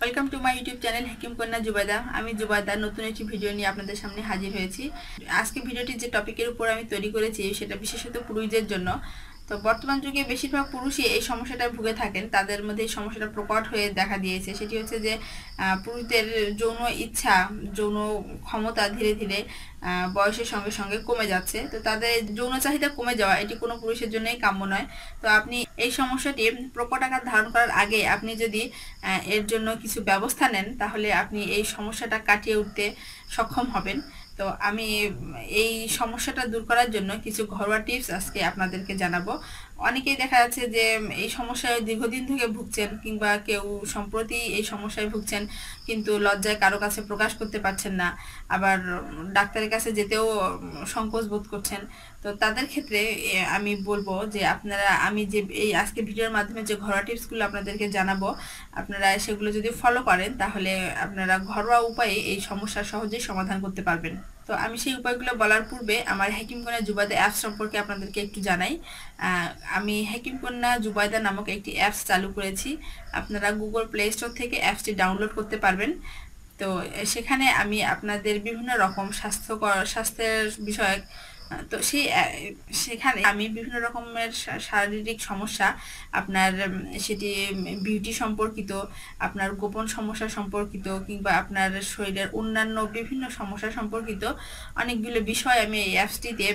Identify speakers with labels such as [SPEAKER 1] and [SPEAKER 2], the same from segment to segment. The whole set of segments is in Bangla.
[SPEAKER 1] Welcome to my YouTube channel Hakim কন্যা জুবাদা আমি জুবাদা নতুন একটি ভিডিও নিয়ে আপনাদের সামনে হাজির হয়েছি। আজকে ভিডিওটি যে টপিকের উপর আমি তৈরি করেছি, সেটা বিশেষত পুরুষদের জন্য। তো বর্তমান যুগে বেশিরভাগ পুরুষই এই সমস্যাটা ভুগে থাকেন। তাদের মধ্যে এই সমস্যাটা প্রকট হয়ে দেখা দিয়েছে। সেটি হচ্ছে যে পুরুষদের যৌন ইচ্ছা, যৌন ক্ষমতা ধীরে ধীরে বয়সের সঙ্গে সঙ্গে কমে যাচ্ছে। তো তাদের যৌন চাহিদা কমে যাওয়া এটি কোনো পুরুষের জন্যই কাম্য নয়। তো আপনি এই সমস্যাটি প্রকট আকার ধারণ করার আগে আপনি যদি এর জন্য কিছু ব্যবস্থা নেন, তাহলে আপনি এই সমস্যাটা কাটিয়ে উঠতে সক্ষম হবেন। তো আমি এই সমস্যাটা দূর করার জন্য কিছু ঘরোয়া টিপস আজকে আপনাদেরকে জানাব। অনেকেই দেখা যাচ্ছে যে এই সমস্যায় দীর্ঘদিন থেকে ভুগছেন কিংবা কেউ সম্প্রতি এই সমস্যায় ভুগছেন কিন্তু লজ্জায় কারও কাছে প্রকাশ করতে পারছেন না। আবার ডাক্তারের কাছে যেতেও সংকোচ বোধ করছেন। তো তাদের ক্ষেত্রে আমি বলব যে, আপনারা, আমি যে, এই আজকে ভিডিওর মাধ্যমে যে ঘরোয়া টিপসগুলো আপনাদেরকে জানাব, আপনারা সেগুলো যদি ফলো করেন তাহলে আপনারা ঘরোয়া উপায়ে এই সমস্যা সহজেই সমাধান করতে পারবেন। তো আমি সেই উপায়গুলো বলার পূর্বে আমার হ্যাকিম কন্যা জুবাদা অ্যাপস সম্পর্কে আপনাদেরকে একটু জানাই। আমি হ্যাকিম কন্যা জুবাইদা নামক একটি অ্যাপস চালু করেছি। আপনারা গুগল প্লে স্টোর থেকে অ্যাপসটি ডাউনলোড করতে পারবেন। তো সেখানে আমি আপনাদের বিভিন্ন রকম স্বাস্থ্যকর, স্বাস্থ্যের বিষয়ক তো সেই সেখানে আমি বিভিন্ন রকমের শারীরিক সমস্যা, আপনার সেটি বিউটি সম্পর্কিত, আপনার গোপন সমস্যা সম্পর্কিত, কিংবা আপনার শরীরের অন্যান্য বিভিন্ন সমস্যা সম্পর্কিত অনেকগুলো বিষয় আমি এই অ্যাপসটিতে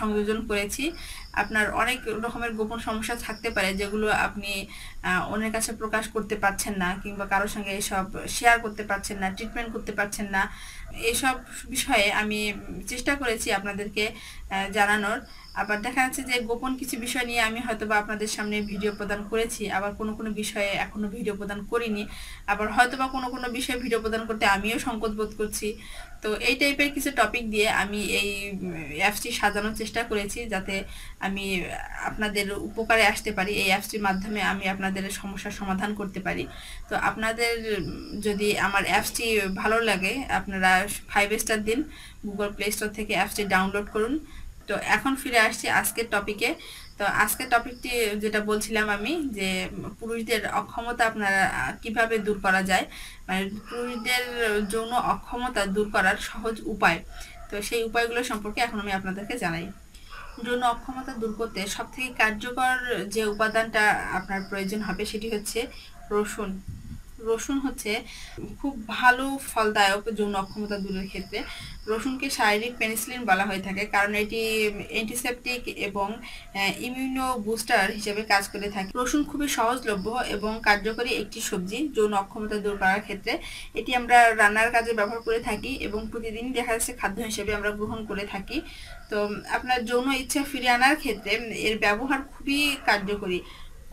[SPEAKER 1] সংযোজন করেছি। আপনার অনেক রকমের গোপন সমস্যা থাকতে পারে যেগুলো আপনি অন্যের কাছে প্রকাশ করতে পারছেন না কিংবা কারোর সঙ্গে এসব শেয়ার করতে পারছেন না ট্রিটমেন্ট করতে পারছেন না। এসব বিষয়ে আমি চেষ্টা করেছি আপনাদেরকে জানানোর। আবার দেখা যাচ্ছে যে গোপন কিছু বিষয় নিয়ে আমি হয়তো বা আপনাদের সামনে ভিডিও প্রদান করেছি, আবার কোনো কোনো বিষয়ে এখনও ভিডিও প্রদান করিনি, আবার হয়তো বা কোনো কোনো বিষয়ে ভিডিও প্রদান করতে আমিও সংকোচ বোধ করছি। তো এই টাইপের কিছু টপিক দিয়ে আমি এই অ্যাপসটি সাজানোর চেষ্টা করেছি যাতে আমি আপনাদের উপকারে আসতে পারি, এই অ্যাপসটির মাধ্যমে আমি আপনাদের সমস্যার সমাধান করতে পারি। তো আপনাদের যদি আমার অ্যাপসটি ভালো লাগে, আপনারা ফাইভ স্টার দিন গুগল প্লে স্টোর থেকে অ্যাপসটি ডাউনলোড করুন। তো এখন ফিরে আসছি আজকের টপিকে তো আজকের টপিকটি যেটা বলছিলাম আমি যে, পুরুষদের অক্ষমতা আপনারা কীভাবে দূর করা যায়? মানে পুরুষদের যৌন অক্ষমতা দূর করার সহজ উপায়। তো সেই উপায়গুলো সম্পর্কে এখন আমি আপনাদেরকে জানাই। যৌন অক্ষমতা দূর করতে সবথেকে কার্যকর যে উপাদানটা আপনার প্রয়োজন হবে সেটি হচ্ছে রসুন। রসুন হচ্ছে খুব ভালো ফলদায়ক যৌন অক্ষমতা দূরের ক্ষেত্রে। রসুনকে শারীরিক পেনিসিলিন বলা হয়ে থাকে কারণ এটি অ্যান্টিসেপটিক এবং ইমিউনো বুস্টার হিসেবে কাজ করে থাকে। রসুন খুবই সহজলভ্য এবং কার্যকরী একটি সবজি যৌন অক্ষমতা দূর করার ক্ষেত্রে। এটি আমরা রান্নার কাজে ব্যবহার করে থাকি এবং প্রতিদিন দেখা যাচ্ছে খাদ্য হিসেবে আমরা গ্রহণ করে থাকি। তো, আপনার যৌন ইচ্ছা ফিরে আনার ক্ষেত্রে এর ব্যবহার খুবই কার্যকরী।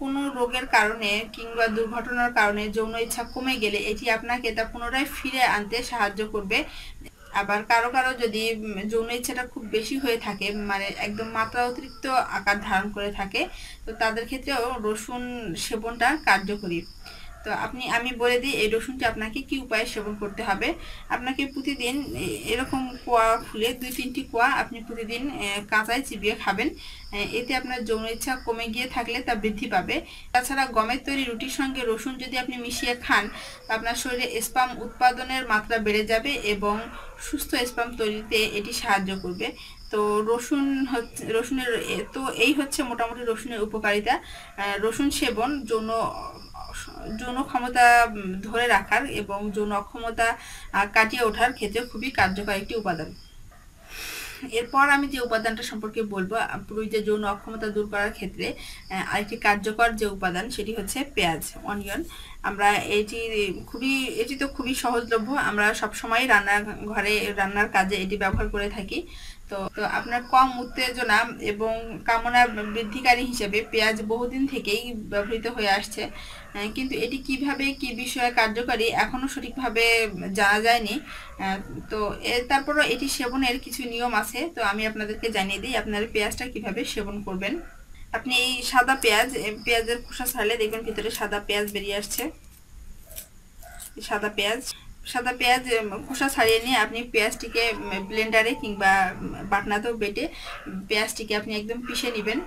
[SPEAKER 1] কোনো রোগের কারণে কিংবা দুর্ঘটনার কারণে যৌন ইচ্ছা কমে গেলে এটি আপনাকে তা পুনরায় ফিরে আনতে সাহায্য করবে। আবার কারও কারও যদি যৌন ইচ্ছাটা খুব বেশি হয়ে থাকে মানে একদম মাত্রা অতিরিক্ত আকার ধারণ করে থাকে, তো তাদের ক্ষেত্রেও রসুন সেবনটা কার্যকরী। তো আপনি, আমি বলে দিই, এই রসুনটি আপনাকে কি উপায়ে সেবন করতে হবে? আপনাকে প্রতিদিন এরকম কোয়া ফুলে দুই তিনটি কোয়া আপনি প্রতিদিন কাঁচায় চিবিয়ে খাবেন। এতে আপনার যৌন ইচ্ছা কমে গিয়ে থাকলে তা বৃদ্ধি পাবে। তাছাড়া গমের তৈরি রুটির সঙ্গে রসুন যদি আপনি মিশিয়ে খান, আপনার শরীরে স্পাম উৎপাদনের মাত্রা বেড়ে যাবে এবং সুস্থ স্পাম তৈরিতে এটি সাহায্য করবে। তো রসুন হচ্ছে, রসুনের তো এই হচ্ছে মোটামুটি রসুনের উপকারিতা। রসুন সেবন যৌন যৌন ক্ষমতা ধরে রাখার এবং যৌন অক্ষমতা কাটিয়ে ওঠার ক্ষেত্রে খুবই কার্যকর একটি উপাদান। এরপর আমি যে উপাদানটা সম্পর্কে বলব পুরুষ যে যৌন অক্ষমতা দূর করার ক্ষেত্রে আরেকটি কার্যকর যে উপাদান সেটি হচ্ছে পেঁয়াজ, অনিয়ন। আমরা এটি খুবই, এটি তো খুবই সহজলভ্য। আমরা সবসময় রান্নার ঘরে, রান্নার কাজে এটি ব্যবহার করে থাকি। তো তো আপনার কম উত্তেজনা এবং কামনা বৃদ্ধিকারী হিসেবে পেঁয়াজ বহুদিন থেকেই ব্যবহৃত হয়ে আসছে। কিন্তু এটি কীভাবে, কি বিষয়ে কার্যকারী এখনও সঠিকভাবে জানা যায়নি। তো তারপরও এটি সেবনের কিছু নিয়ম আছে। তো আমি আপনাদেরকে জানিয়ে দিই, আপনারা পেঁয়াজটা কীভাবে সেবন করবেন। আপনি এই সাদা পেঁয়াজ পেঁয়াজের খোসা ছাড়লে দেখবেন ভিতরে সাদা পেঁয়াজ বেরিয়ে আসছে। সাদা পেঁয়াজ সাদা পেঁয়াজ খোসা ছাড়িয়ে নিয়ে আপনি পেঁয়াজটিকে ব্লেন্ডারে কিংবা বাটনাতেও বেটে পেঁয়াজটিকে আপনি একদম পিষে নেবেন।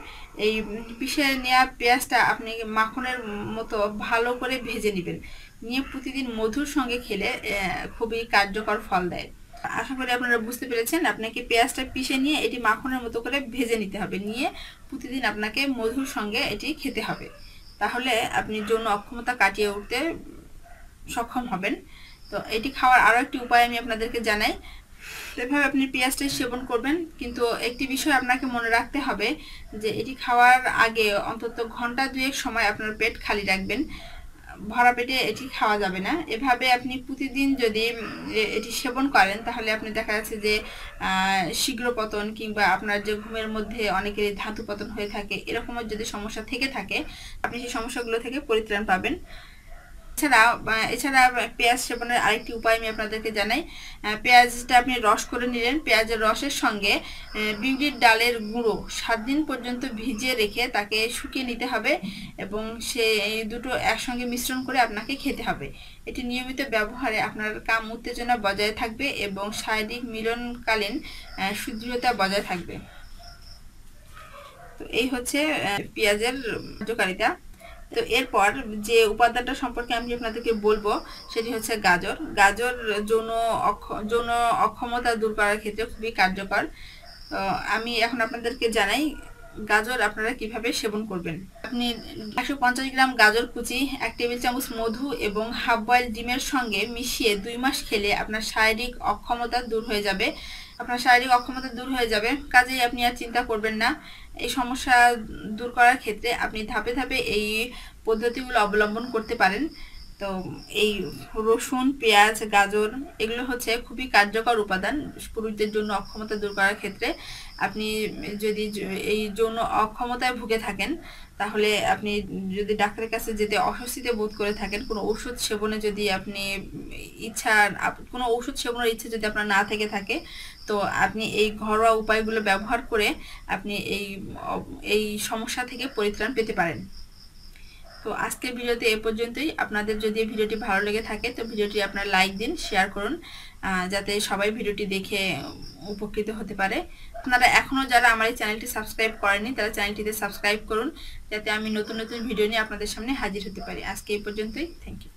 [SPEAKER 1] এই পিষে নেওয়া পেঁয়াজটা আপনি মাখনের মতো ভালো করে ভেজে নেবেন। নিয়ে প্রতিদিন মধুর সঙ্গে খেলে খুবই কার্যকর ফল দেয়। আশা করি আপনারা বুঝতে পেরেছেন, আপনাকে পেঁয়াজটা পিষে নিয়ে এটি মাখনের মতো করে ভেজে নিতে হবে। নিয়ে প্রতিদিন আপনাকে মধুর সঙ্গে এটি খেতে হবে। তাহলে আপনি যৌন অক্ষমতা কাটিয়ে উঠতে সক্ষম হবেন। তো এটি খাওয়ার আরও একটি উপায় আমি আপনাদেরকে জানাই। এভাবে আপনি পেঁয়াজটাই সেবন করবেন, কিন্তু একটি বিষয় আপনাকে মনে রাখতে হবে যে এটি খাওয়ার আগে অন্তত ঘণ্টা দুয়েক সময় আপনার পেট খালি রাখবেন। ভরা পেটে এটি খাওয়া যাবে না। এভাবে আপনি প্রতিদিন যদি এটি সেবন করেন, তাহলে আপনি দেখা যাচ্ছে যে শীঘ্র পতন কিংবা আপনার যে ঘুমের মধ্যে অনেকের ধাতু পতন হয়ে থাকে এরকমের যদি সমস্যা থেকে থাকে, আপনি সেই সমস্যাগুলো থেকে পরিত্রাণ পাবেন। এছাড়া এছাড়া পেঁয়াজ সেবনের আরেকটি উপায় আমি আপনাদেরকে জানাই। পেঁয়াজটা আপনি রস করে নিলেন। পেঁয়াজের রসের সঙ্গে বিউলির ডালের গুঁড়ো সাত দিন পর্যন্ত ভিজিয়ে রেখে তাকে শুকিয়ে নিতে হবে এবং সে এই দুটো একসঙ্গে মিশ্রণ করে আপনাকে খেতে হবে। এটি নিয়মিত ব্যবহারে আপনার কাম উত্তেজনা বজায় থাকবে এবং শারীরিক মিলনকালীন সুদৃঢ়তা বজায় থাকবে। তো এই হচ্ছে পেঁয়াজের কার্যকারিতা তো এরপর যে উপাদানটা সম্পর্কে আমি আপনাদেরকে বলব, সেটি হচ্ছে গাজর। গাজর যৌন যৌন অক্ষমতা দূর করার ক্ষেত্রে খুবই কার্যকর। আমি এখন আপনাদেরকে জানাই গাজর আপনারা কীভাবে সেবন করবেন? আপনি একশো পঞ্চাশ গ্রাম গাজর কুচি, এক টেবিল চামচ মধু এবং হাফ বয়েল ডিমের সঙ্গে মিশিয়ে দুই মাস খেলে আপনার শারীরিক অক্ষমতা দূর হয়ে যাবে। আপনার শারীরিক অক্ষমতা দূর হয়ে যাবে। কাজেই আপনি আর চিন্তা করবেন না। এই সমস্যা দূর করার ক্ষেত্রে আপনি ধাপে ধাপে এই পদ্ধতিগুলো অবলম্বন করতে পারেন। তো এই রসুন, পেঁয়াজ, গাজর এগুলো হচ্ছে খুবই কার্যকর উপাদান পুরুষদের জন্য অক্ষমতা দূর করার ক্ষেত্রে। আপনি যদি এই জন্য অক্ষমতায় ভুগে থাকেন, তাহলে আপনি যদি ডাক্তারের কাছে যেতে অস্বস্তিতে বোধ করে থাকেন, কোনো ওষুধ সেবনে যদি আপনি ইচ্ছা কোনো ওষুধ সেবনের ইচ্ছা যদি আপনার না থেকে থাকে, তো আপনি এই ঘরোয়া উপায়গুলো ব্যবহার করে আপনি এই এই সমস্যা থেকে পরিত্রাণ পেতে পারেন। তো আজকের ভিডিওতে এ পর্যন্তই। আপনাদের যদি ভিডিওটি ভালো লেগে থাকে, তো ভিডিওটি আপনার লাইক দিন, শেয়ার করুন যাতে সবাই ভিডিওটি দেখে উপকৃত হতে পারে। আপনারা এখনও যারা আমার এই চ্যানেলটি সাবস্ক্রাইব করেনি তারা চ্যানেলটিতে সাবস্ক্রাইব করুন, যাতে আমি নতুন নতুন ভিডিও নিয়ে আপনাদের সামনে হাজির হতে পারি। আজকে এই পর্যন্তই। Thank you